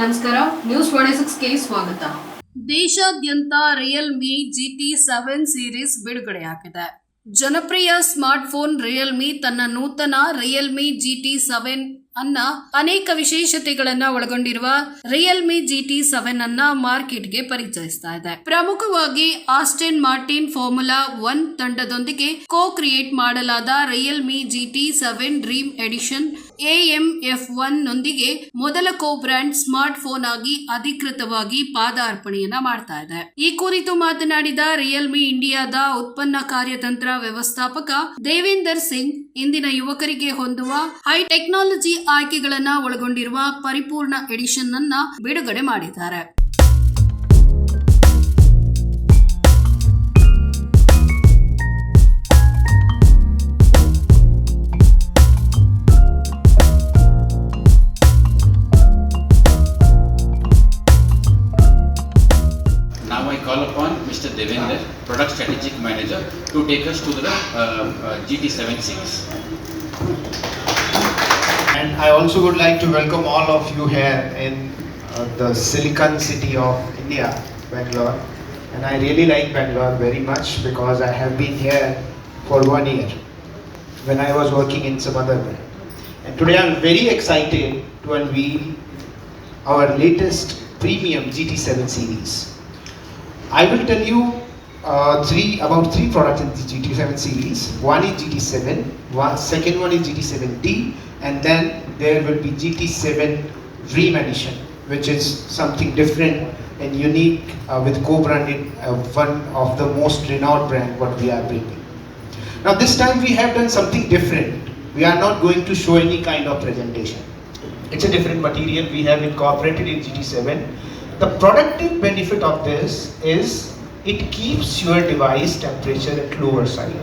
ನಮಸ್ಕಾರ news twenty ಸಿಕ್ಸ್ಗೆ ಸ್ವಾಗತ. ದೇಶಾದ್ಯಂತ ರಿಯಲ್ಮಿ ಜಿಟಿ ಸೆವೆನ್ ಸೀರೀಸ್ ಬಿಡುಗಡೆಯಾಗಿದೆ ಜನಪ್ರಿಯ ಸ್ಮಾರ್ಟ್ಫೋನ್ ರಿಯಲ್ಮಿ ತನ್ನ ನೂತನ ರಿಯಲ್ಮಿ ಜಿಟಿ ಸೆವೆನ್ ಅನ್ನ ಅನೇಕ ವಿಶೇಷತೆಗಳನ್ನ ಒಳಗೊಂಡಿರುವ ರಿಯಲ್ಮಿ ಜಿಟಿ ಸೆವೆನ್ ಅನ್ನ ಮಾರ್ಕೆಟ್ಗೆ ಪರಿಚಯಿಸ್ತಾ ಇದೆ. ಪ್ರಮುಖವಾಗಿ ಆಸ್ಟಿನ್ ಮಾರ್ಟಿನ್ ಫಾರ್ಮುಲಾ ಒನ್ ತಂಡದೊಂದಿಗೆ ಕೋ ಕ್ರಿಯೇಟ್ ಮಾಡಲಾದ Realme GT seven dream edition AMF one ನೊಂದಿಗೆ ಮೊದಲ ಕೋ ಬ್ರ್ಯಾಂಡ್ ಸ್ಮಾರ್ಟ್ ಫೋನ್ ಆಗಿ ಅಧಿಕೃತವಾಗಿ ಪಾದಾರ್ಪಣೆಯನ್ನ ಮಾಡ್ತಾ ಇದೆ. ಈ ಕುರಿತು ಮಾತನಾಡಿದ ರಿಯಲ್ಮಿ ಇಂಡಿಯಾದ ಉತ್ಪನ್ನ ಕಾರ್ಯತಂತ್ರ ವ್ಯವಸ್ಥಾಪಕ ದೇವೇಂದರ್ ಸಿಂಗ್, ಇಂದಿನ ಯುವಕರಿಗೆ ಹೊಂದುವ ಹೈ ಟೆಕ್ನಾಲಜಿ ಆಯ್ಕೆಗಳನ್ನ ಒಳಗೊಂಡಿರುವ ಪರಿಪೂರ್ಣ ಎಡಿಷನ್ ಅನ್ನ ಬಿಡುಗಡೆ ಮಾಡಿದ್ದಾರೆ. Take us to the uh, uh, GT7 series. And I also would like to welcome all of you here in uh, the Silicon City of India, Bangalore. And I really like Bangalore very much because I have been here for one year when I was working in some other brand. And today I'm very excited to unveil our latest premium GT7 series. I will tell you uh, three about three products in the GT7 series. One is GT7, one, second one is GT7D, and then there will be GT7 Dream Edition, which is something different and unique uh, with co-branded uh, one of the most renowned brand what we are bringing. Now this time we have done something different. We are not going to show any kind of presentation. It's a different material we have incorporated in GT7. The productive benefit of this is it keeps your device temperature at lower side.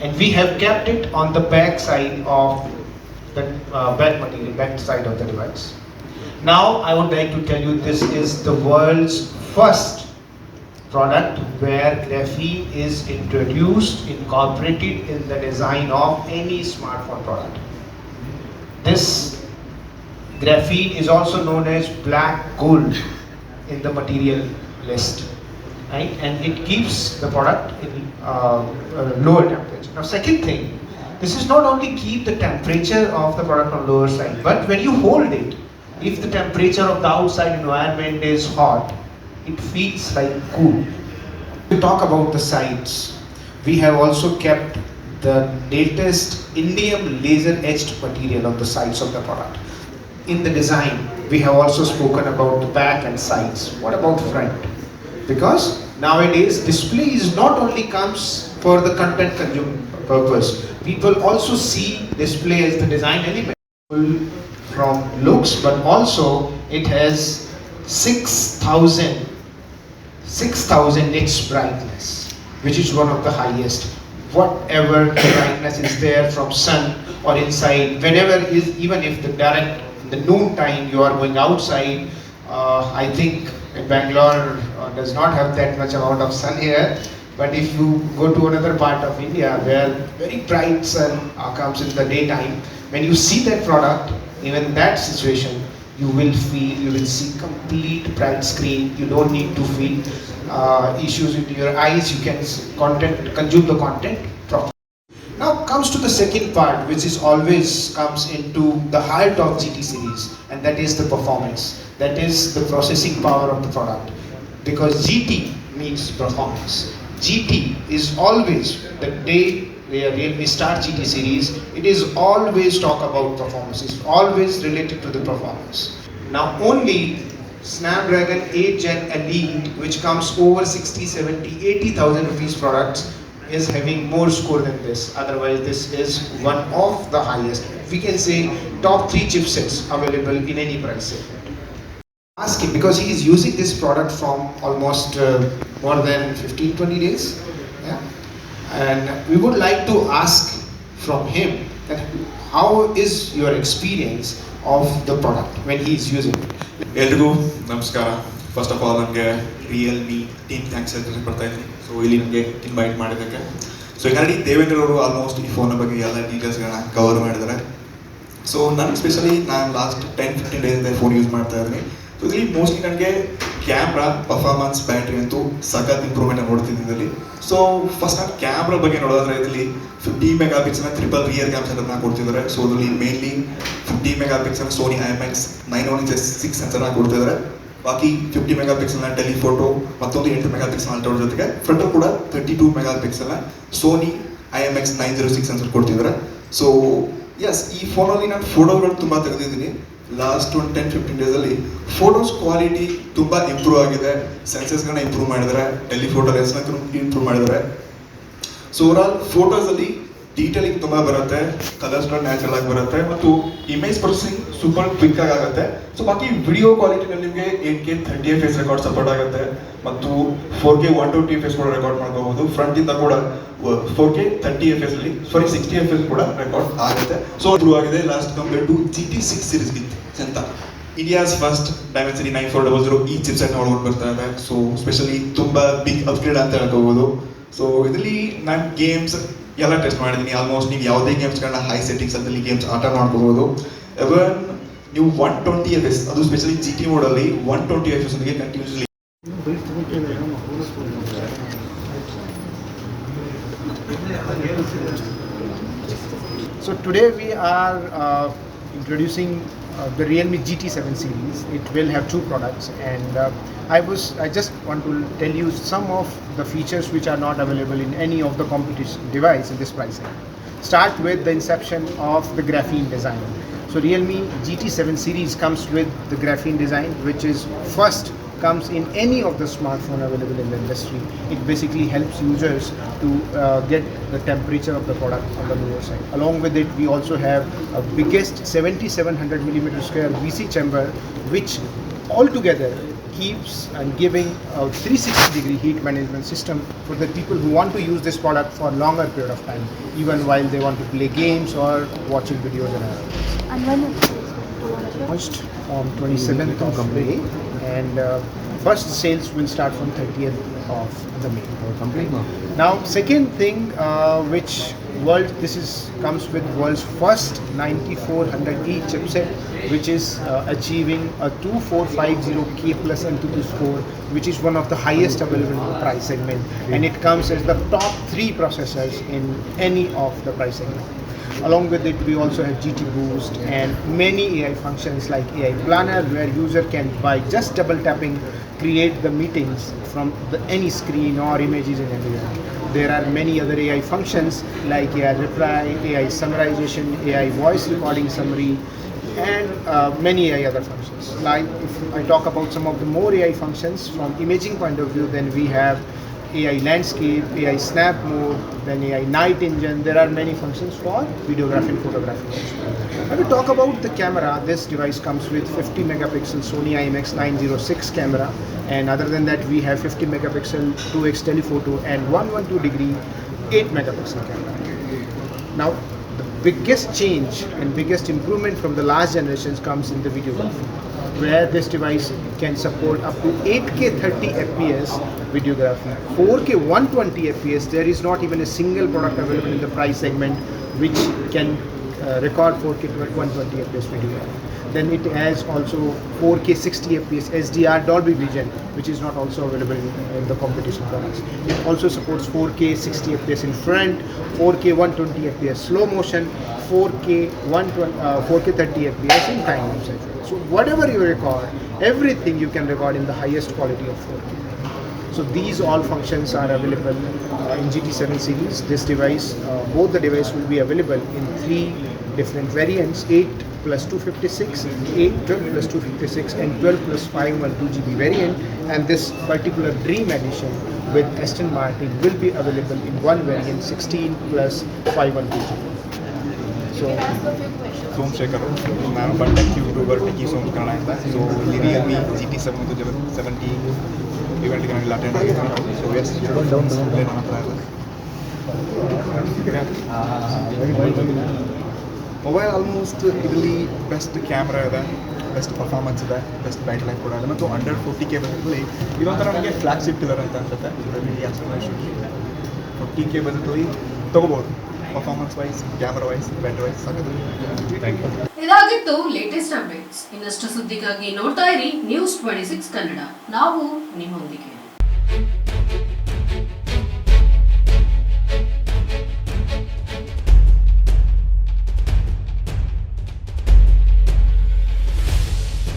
And we have kept it on the back side of the uh, back material, back side of the device. Now I would like to tell you this is the world's first product where graphene is introduced, incorporated in the design of any smartphone product. This graphene is also known as black gold in the material list, right? And it keeps the product in uh, lower temperature. Now, second thing, this is not only keep the temperature of the product on lower side, but when you hold it, if the temperature of the outside environment is hot, it feels like cool. To talk about the sides, we have also kept the latest indium laser etched material on the sides of the product. In the design, we have also spoken about the back and sides. What about front? Because nowadays display is not only comes for the content consume purpose. People also see display as the design element from looks, but also it has 6,000 6,000 nits brightness, which is one of the highest. Whatever brightness is there from sun or inside, whenever is even if the direct the noon time you are going outside, I think Bangalore uh, does not have that much amount of sun here. But if you go to another part of India where very bright sun uh, comes in the daytime, when you see that product, even that situation, you will feel, you will see complete bright screen. You don't need to feel uh, issues with your eyes. You can content consume the content properly. Now comes to the second part, which is always comes into the heart of GT series, and that is the performance. That is the processing power of the product, because GT means performance. GT is always the day where we start GT series. It is always talk about performance. It's always related to the performance. Now only Snapdragon 8 Gen Elite, which comes over 60, 70, 80,000 rupees products, is having more score than this. Otherwise, this is one of the highest. We can say top three chipsets available in any price segment Ask him because he is using this product from almost uh, more than 15, 20 days. Yeah? And we would like to ask from him that how is your experience of the product when he is using it? ಎಲ್ರಿಗೂ ನಮಸ್ಕಾರ first of all ನನಗೆ Realme team thanks ಹೇಳ್ತಾ ಪಡ್ತಾ ಇದ್ದೀನಿ so ಇಲ್ಲಿ ನನಗೆ invite ಮಾಡಿದ್ದಕ್ಕೆ so already Devendra ಅವರು ಆಲ್ಮೋಸ್ಟ್ ಈ ಫೋನ್ ಬಗ್ಗೆ ಎಲ್ಲ ಡೀಟೇಲ್ಸ್ಗಳನ್ನ ಕವರ್ ಮಾಡಿದ್ದಾರೆ ಸೊ ನನಗೆ ಸ್ಪೆಷಲಿ ನಾನು last ten fifteen ಡೇಸಿಂದ phone use ಮಾಡ್ತಾ ಇದ್ದೀನಿ ಸೊ ಇದರಲ್ಲಿ ಮೋಸ್ಟ್ಲಿ ನನಗೆ ಕ್ಯಾಮ್ರಾ ಪರ್ಫಾರ್ಮೆನ್ಸ್ ಬ್ಯಾಟ್ರಿ ಅಂತೂ ಸಖತ್ ಇಂಪ್ರೂವ್ಮೆಂಟ್ ನೋಡ್ತಿದ್ದೀನಿ ಇದರಲ್ಲಿ. ಸೊ ಫಸ್ಟ್ ನಾನು ಕ್ಯಾಮ್ರಾ ಬಗ್ಗೆ ನೋಡೋದಾದ್ರೆ ಇದರಲ್ಲಿ fifty mega pixel triple rear cam ಸೆಟಪ್ನ ಕೊಡ್ತಿದ್ದಾರೆ. ಸೊ ಅದರಲ್ಲಿ mainly fifty mega pixel Sony I M X nine one inches six ಸೆನ್ಸರ್ನ ಕೊಡ್ತಿದ್ದಾರೆ. ಬಾಕಿ ಫಿಫ್ಟಿ ಮೆಗಾ ಪಿಕ್ಸೆಲ್ನ ಟೆಲಿಫೋಟೋ ಮತ್ತೊಂದು ಎಂಟು ಮೆಗಾ ಪಿಕ್ಸೆಲ್ ಅಲ್ಟ್ರೋಡ್ ಜೊತೆಗೆ ಫ್ರಂಟ್ ಕೂಡ thirty two mega ಪಿಕ್ಸೆಲ್ನ Sony I M X nine zero six sensor ಕೊಡ್ತಿದ್ದಾರೆ. So yes ಈ ಫೋನಲ್ಲಿ ನಾನು ಫೋಟೋಗಳು ತುಂಬ ತೆಗೆದಿದ್ದೀನಿ. ಲಾಸ್ಟ್ ಒಂದು ಟೆನ್ ಫಿಫ್ಟೀನ್ ಡೇಸಲ್ಲಿ ಫೋಟೋಸ್ ಕ್ವಾಲಿಟಿ ತುಂಬ ಇಂಪ್ರೂವ್ ಆಗಿದೆ. ಸೆನ್ಸಸ್ಗಳನ್ನ ಇಂಪ್ರೂವ್ ಮಾಡಿದ್ದಾರೆ. ಟೆಲಿಫೋಟೋ ಲೆನ್ಸ್ನ ಇಂಪ್ರೂವ್ ಮಾಡಿದ್ದಾರೆ. ಸೊ ಓವರ್ ಆಲ್ ಫೋಟೋಸಲ್ಲಿ ಡೀಟೇಲಿಂಗ್ ತುಂಬ ಬರುತ್ತೆ ಕಲರ್ಸ್ ನ್ಯಾಚುರಲ್ ಆಗಿ ಬರುತ್ತೆ ಮತ್ತು ಇಮೇಜ್ ಪ್ರೊಸೆಸಿಂಗ್ ಸೂಪರ್ ಕ್ವಿಕ್ ಆಗಿ ಆಗುತ್ತೆ. ಸೊ ಬಾಕಿ ವಿಡಿಯೋ ಕ್ವಾಲಿಟಿನಲ್ಲಿ ನಿಮಗೆ eight K thirty F S record support ಆಗುತ್ತೆ ಮತ್ತು four K one twenty F S ಕೂಡ ರೆಕಾರ್ಡ್ ಮಾಡ್ಕೋಬಹುದು ಫ್ರಂಟ್ ಇಂದ ಕೂಡ four K thirty F S ಅಲ್ಲಿ ಸಾರಿ ಸಿಕ್ಸ್ಟಿ ಎಫ್ ಎಸ್ ಕೂಡ ರೆಕಾರ್ಡ್ ಆಗುತ್ತೆ. ಸೊ ಇಂಪ್ರೂವ್ ಆಗಿದೆ last compare to G T six series with ಅಂತ. India's first Dimensity nine four double zero ಈ ಚಿಪ್ಸೆಟ್ನ ಒಳಗೊಂಡು ಬರ್ತಾ ಇದೆ. ಸೊ ಸ್ಪೆಷಲಿ ತುಂಬ ಬಿಗ್ ಅಪ್ಗ್ರೇಡ್ ಅಂತ ಹೇಳ್ಕೋಬಹುದು ಸೊ ಇದರಲ್ಲಿ ನಾನು ಗೇಮ್ಸ್ ಎಲ್ಲ ಟೆಸ್ಟ್ ಮಾಡಿದ್ದೀನಿ ಆಲ್ಮೋಸ್ಟ್ ನೀವು ಯಾವುದೇ ಗೇಮ್ಸ್ಗಳನ್ನ ಹೈ ಸೆಟ್ಟಿಂಗ್ಸ್ ಅಲ್ಲಿ ಗೇಮ್ಸ್ ಆಟ ಮಾಡ್ಕೋಬಹುದು ಎವನ್ ನೀವು ಒನ್ ಟ್ವೆಂಟಿ ಎಫ್ ಎಸ್ ಅದು specially G T ಮೋಡಲ್ಲಿ one twenty F S continuously so today we are introducing uh, the Realme GT7 series. It will have two products, and uh, I was I just want to tell you some of the features which are not available in any of the competition device in this pricing. Start with the inception of the graphene design. So Realme GT7 series comes with the graphene design, which is first comes in any of the smartphone available in the industry. It basically helps users to uh, get the temperature of the product on the lower side. Along with it, we also have a biggest 7700 millimeter square VC chamber, which altogether keeps and giving a 360 degree heat management system for the people who want to use this product for a longer period of time, even while they want to play games or watching videos and other And when it is launched on 27th of May, and uh, first sales will start from 30th of the May. Now, second thing, uh, which world this is comes with world's first 9400E chipset, which is uh, achieving a 2450K plus MTQ score, which is one of the highest available in the price segment, and it comes as the top three processors in any of the price segment. Along with it, we also have GT Boost and many AI functions like AI Planner, where user can by just double tapping create the meetings from the, any screen or images in anywhere. There are many other AI functions like AI reply, AI summarization, AI voice recording summary, and uh, many AI other functions. Like if I talk about some of the more AI functions from imaging point of view, then we have AI landscape, AI snap mode, then AI night engine. There are many functions for videography and photography. When we talk about the camera, this device comes with 50 megapixel Sony IMX 906 camera, and other than that, we have 50 megapixel 2x telephoto and 112 degree 8 megapixel camera. Now, the biggest change and biggest improvement from the last generations comes in the videography, where this device can support up to 8K 30 FPS videography, 4K 120 FPS. There is not even a single product available in the price segment which can uh, record 4K 120 FPS videography. Then it has also 4K 60 FPS SDR Dolby Vision, which is not also available in, in the competition products. It also supports 4K 60 FPS in front, 4K 120 FPS slow motion, 4K 120, uh, 4K 30 FPS in time lapse. So whatever you record, everything you can record in the highest quality of 4K. So these all functions are available uh, in GT7 series. This device, uh, both the device will be available in three different variants: 8 plus 256, 8 12 plus 256, and 12 plus 512 GB variant. And this particular Dream Edition with Aston Martin will be available in one variant: 16 plus 512 GB. So Somashekar ನಾನು ಬಂಟೆಕ್ YouTuber ಟಿಕಿ Som Kannada ಅಂತ so ಇಲ್ಲಿ Realme G T seven to seventy ಇವೆಂಟ್ಗೆ ನಾನೆಲ್ಲ attend ಆಗಿದ್ದೀನಿ so S ನನ್ನ ಹತ್ರ ಇದೆ mobile almost ಇದರಲ್ಲಿ best camera ಇದೆ ಬೆಸ್ಟ್ ಪರ್ಫಾರ್ಮೆನ್ಸ್ ಇದೆ ಬೆಸ್ಟ್ ಬ್ಯಾಟ್ ಲೈಫ್ ಕೂಡ ಇದೆ ಮತ್ತು ಹಂಡ್ರೆಡ್ ಫೋರ್ಟಿ ಕೆ ಬಜೆಟಲ್ಲಿ ಇದೊಂಥರ ನನಗೆ ಫ್ಲಾಗ್ಶಿಪ್ ಟಿಲ್ಲರ್ ಅಂತ ಅನ್ಸುತ್ತೆ ಫೋರ್ಟಿ ಕೆ ಬಜೆಟಲ್ಲಿ ತೊಗೋಬೋದು performance wise camera wise battery wise ಇದಾಗಿತ್ತು ಲೇಟೆಸ್ಟ್ ಅಪ್ಡೇಟ್ಸ್ ಇನ್ನಷ್ಟು ಸುದ್ದಿಗಾಗಿ ನೋಡ್ತಾ ಇರಿ ನ್ಯೂಸ್ ಟ್ವೆಂಟಿ ಸಿಕ್ಸ್ ಕನ್ನಡ ನಾವು ನಿಮ್ಮೊಂದಿಗೆ.